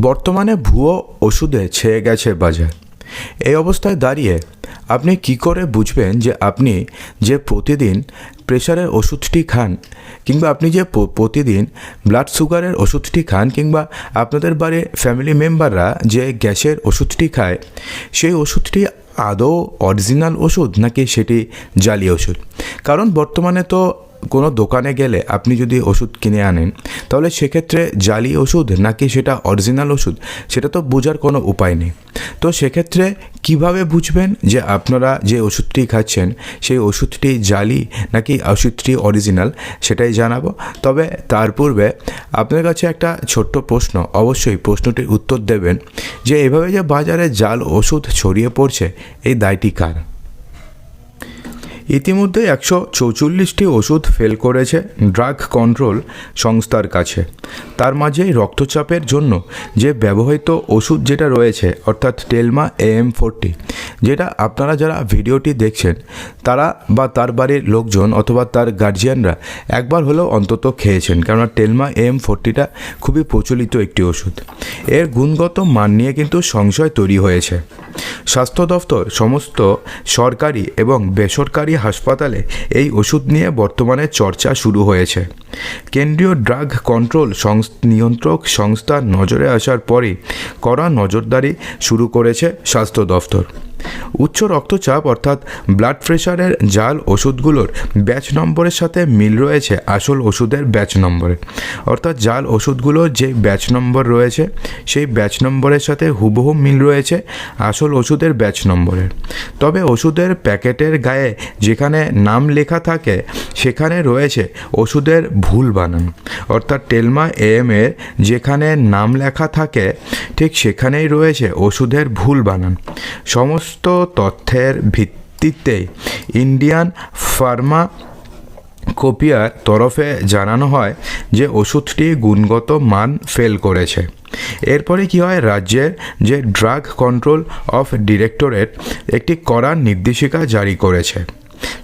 বর্তমানে ভুয়ো ওষুধে ছেয়ে গেছে বাজার। এই অবস্থায় দাঁড়িয়ে আপনি কি করে বুঝবেন যে আপনি যে প্রতিদিন প্রেশারের ওষুধটি খান কিংবা আপনি যে প্রতিদিন ব্লাড সুগারের ওষুধটি খান কিংবা আপনাদের বাড়ির ফ্যামিলি মেম্বাররা যে গ্যাসের ওষুধটি খায়, সেই ওষুধটি আদৌ অরিজিনাল ওষুধ নাকি সেটি জালি ওষুধ? কারণ বর্তমানে তো কোনো দোকানে গেলে আপনি যদি ওষুধ কিনে আনেন, তাহলে সেক্ষেত্রে জালি ওষুধ নাকি সেটা অরিজিনাল ওষুধ, সেটা তো বোঝার কোনো উপায় নেই। তো সেক্ষেত্রে কীভাবে বুঝবেন যে আপনারা যে ওষুধটি খাচ্ছেন, সেই ওষুধটি জালি নাকি ওষুধটি অরিজিনাল, সেটাই জানাব। তবে তার পূর্বে আপনার কাছে একটা ছোট্ট প্রশ্ন, অবশ্যই প্রশ্নটির উত্তর দেবেন যে, এভাবে যে বাজারে জাল ওষুধ ছড়িয়ে পড়ছে, এই দায়টি কার? ইতিমধ্যে একশো চৌচল্লিশটি ওষুধ ফেল করেছে ড্রাগ কন্ট্রোল সংস্থার কাছে। তার মাঝেই রক্তচাপের জন্য যে ব্যবহৃত ওষুধ যেটা রয়েছে, অর্থাৎ টেলমা এএম ফোরটি, যেটা আপনারা যারা ভিডিওটি দেখছেন, তারা বা তার বাড়ির লোকজন অথবা তার গার্জিয়ানরা একবার হলেও অন্তত খেয়েছেন, কেননা টেলমা এএম ফোরটিটা খুবই প্রচলিত একটি ওষুধ। এর গুণগত মান নিয়ে কিন্তু সংশয় তৈরি হয়েছে। স্বাস্থ্য দফতর, সমস্ত সরকারি এবং বেসরকারি হাসপাতালে এই ওষুধ নিয়ে বর্তমানে চর্চা শুরু হয়েছে। কেন্দ্রীয় ড্রাগ কন্ট্রোল নিয়ন্ত্রক সংস্থার নজরে আসার পরে কড়া নজরদারি শুরু করেছে স্বাস্থ্য দফতর। উচ্চ রক্তচাপ অর্থাৎ ব্লাড প্রেশারের জাল ওষুধগুলোর ব্যাচ নম্বরের সাথে মিল রয়েছে আসল ওষুধের ব্যাচ নম্বরে। অর্থাৎ জাল ওষুধগুলোর যে ব্যাচ নম্বর রয়েছে, সেই ব্যাচ নম্বরের সাথে হুবহু মিল রয়েছে আসল ওষুধের ব্যাচ নম্বরের। তবে ওষুধের প্যাকেটের গায়ে যেখানে নাম লেখা থাকে, সেখানে রয়েছে ওষুধের ভুল বানান। অর্থাৎ টেলমা এম এর যেখানে নাম লেখা থাকে, ঠিক সেখানেই রয়েছে ওষুধের ভুল বানান। সমস্ত তথ্যের ভিত্তিতে ইন্ডিয়ান ফার্মা কোপিয়ার তরফে জানানো হয় যে ওষুধটি গুণগত মান ফেল করেছে। এরপরে কি হয়? রাজ্যের যে ড্রাগ কন্ট্রোল অফ ডিরেক্টরেট একটি কড়া নির্দেশিকা জারি করেছে।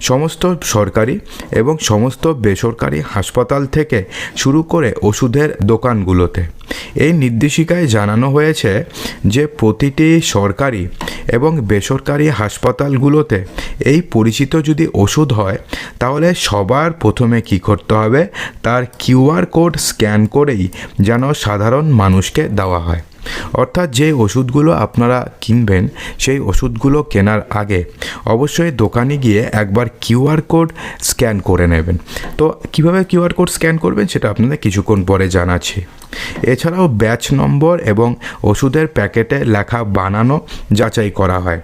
সমস্ত সরকারি এবং সমস্ত বেসরকারি হাসপাতাল থেকে শুরু করে ওষুধের দোকানগুলোতে। এই নির্দেশিকায় জানানো হয়েছে যে প্রতিটি সরকারি এবং বেসরকারি হাসপাতালগুলোতে এই পরিচিত যদি ওষুধ হয়, তাহলে সবার প্রথমে কি করতে হবে? তার কিউআর কোড স্ক্যান করেই যেন সাধারণ মানুষকে দেওয়া হয়। অর্থাৎ যে ওষুধগুলো আপনারা কিনবেন, সেই ওষুধগুলো কেনার আগে অবশ্যই দোকানে গিয়ে একবার কিউআর কোড স্ক্যান করে নেবেন। তো কীভাবে কিউআর কোড স্ক্যান করবেন সেটা আপনাদের কিছুক্ষণ পরে জানাচ্ছি। এছাড়াও ব্যাচ নম্বর এবং ওষুধের প্যাকেটে লেখা বানানো যাচাই করা হয়।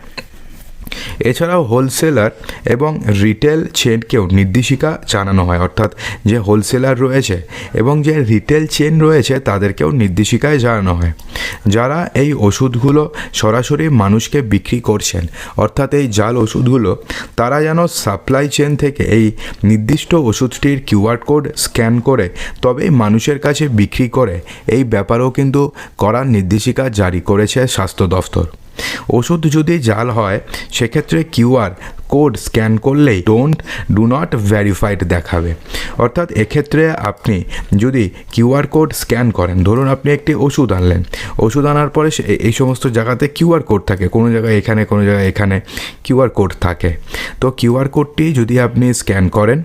এছাড়াও হোলসেলার এবং রিটেল চেনকেও নির্দেশিকা জানানো হয়, অর্থাৎ যে হোলসেলার রয়েছে এবং যে রিটেল চেন রয়েছে তাদেরকেও নির্দেশিকায় জানানো হয়। যারা এই ওষুধগুলো সরাসরি মানুষকে বিক্রি করছেন, অর্থাৎ এই জাল ওষুধগুলো, তারা যেন সাপ্লাই চেন থেকে এই নির্দিষ্ট ওষুধটির কিউআর কোড স্ক্যান করে, তবেই মানুষের কাছে বিক্রি করে, এই ব্যাপারেও কিন্তু করার নির্দেশিকা জারি করেছে স্বাস্থ্য দফতর। ওষুধ যদি জাল হয়, সেক্ষেত্রে কিউআর কোড স্ক্যান করলেই ডোন্ট ডু নট ভ্যারিফাইড দেখাবে। অর্থাৎ এক্ষেত্রে আপনি যদি কিউআর কোড স্ক্যান করেন, ধরুন আপনি একটি ওষুধ আনলেন। ওষুধ আনার পরে এই সমস্ত জায়গাতে কিউআর কোড থাকে, কোনো জায়গায় এখানে, কোনো জায়গায় এখানে কিউআর কোড থাকে। তো কিউআর কোডটি যদি আপনি স্ক্যান করেন,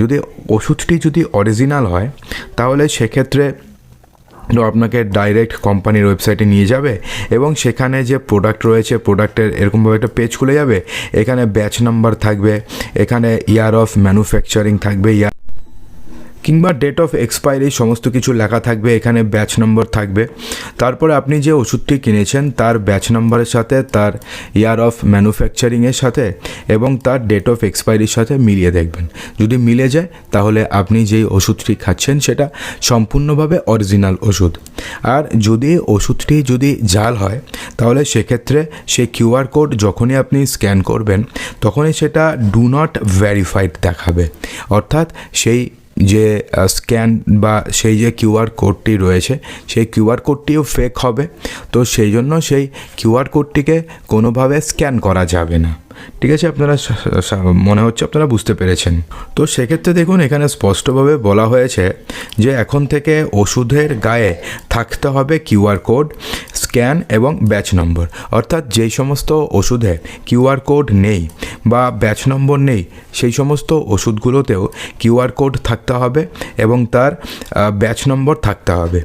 যদি ওষুধটি যদি অরিজিনাল হয়, তাহলে সেক্ষেত্রে তো আপনাকে ডাইরেক্ট কোম্পানির ওয়েবসাইটে নিয়ে যাবে এবং সেখানে যে প্রোডাক্ট রয়েছে প্রোডাক্টের এরকমভাবে একটা পেজ খুলে যাবে। এখানে ব্যাচ নাম্বার থাকবে, এখানে ইয়ার অফ ম্যানুফ্যাকচারিং থাকবে ইয়ার কিংবা ডেট অফ এক্সপায়ারি সমস্ত কিছু লেখা থাকবে, এখানে ব্যাচ নম্বর থাকবে। তারপরে আপনি যে ওষুধটি কিনেছেন, তার ব্যাচ নম্বরের সাথে, তার ইয়ার অফ ম্যানুফ্যাকচারিংয়ের সাথে এবং তার ডেট অফ এক্সপায়ারির সাথে মিলিয়ে দেখবেন। যদি মিলে যায়, তাহলে আপনি যেই ওষুধটি খাচ্ছেন, সেটা সম্পূর্ণভাবে অরিজিনাল ওষুধ। আর যদি ওষুধটি যদি জাল হয়, তাহলে সেক্ষেত্রে সেই কিউআর কোড যখনই আপনি স্ক্যান করবেন, তখনই সেটা ডু নট ভ্যারিফাইড দেখাবে। অর্থাৎ সেই যে স্ক্যান বা সেই যে কিউআর কোডটি রয়েছে, সেই কিউআর কোডটিও ফেক হবে। তো সেই জন্য সেই কিউআর কোডটিকে কোনোভাবে স্ক্যান করা যাবে না। ঠিক আছে? আপনারা মনে হচ্ছে আপনারা বুঝতে পেরেছেন। তো সেক্ষেত্রে দেখুন, এখানে স্পষ্টভাবে বলা হয়েছে যে, এখন থেকে ওষুধের গায়ে থাকতে হবে কিউআর কোড স্ক্যান এবং ব্যাচ নম্বর। অর্থাৎ যেই সমস্ত ওষুধে কিউআর কোড নেই বা ব্যাচ নম্বর নেই, সেই সমস্ত ওষুধগুলোতেও কিউআর কোড থাকতে হবে এবং তার ব্যাচ নম্বর থাকতে হবে।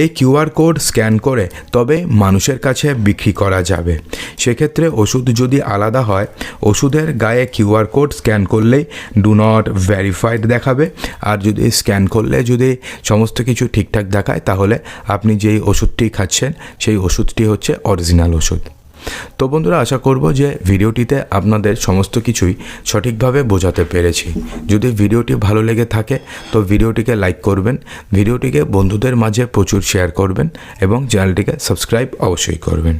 এই কিউআর কোড স্ক্যান করে তবে মানুষের কাছে বিক্রি করা যাবে। সেক্ষেত্রে ওষুধ যদি আলাদা হয়, ওষুধের গায়ে কিউআর কোড স্ক্যান করলেই ডু নট ভেরিফাইড দেখাবে। আর যদি স্ক্যান করলে যদি সমস্ত কিছু ঠিকঠাক দেখায়, তাহলে আপনি যেই ওষুধটি খাচ্ছেন, সেই ওষুধটি হচ্ছে অরিজিনাল ওষুধ। তো বন্ধুরা, আশা করব যে ভিডিওটিতে আপনাদের সমস্ত কিছুই সঠিকভাবে বোঝাতে পেরেছি। যদি ভিডিওটি ভালো লেগে থাকে, তো ভিডিওটিকে লাইক করবেন, ভিডিওটিকে বন্ধুদের মাঝে প্রচুর শেয়ার করবেন এবং চ্যানেলটিকে সাবস্ক্রাইব অবশ্যই করবেন।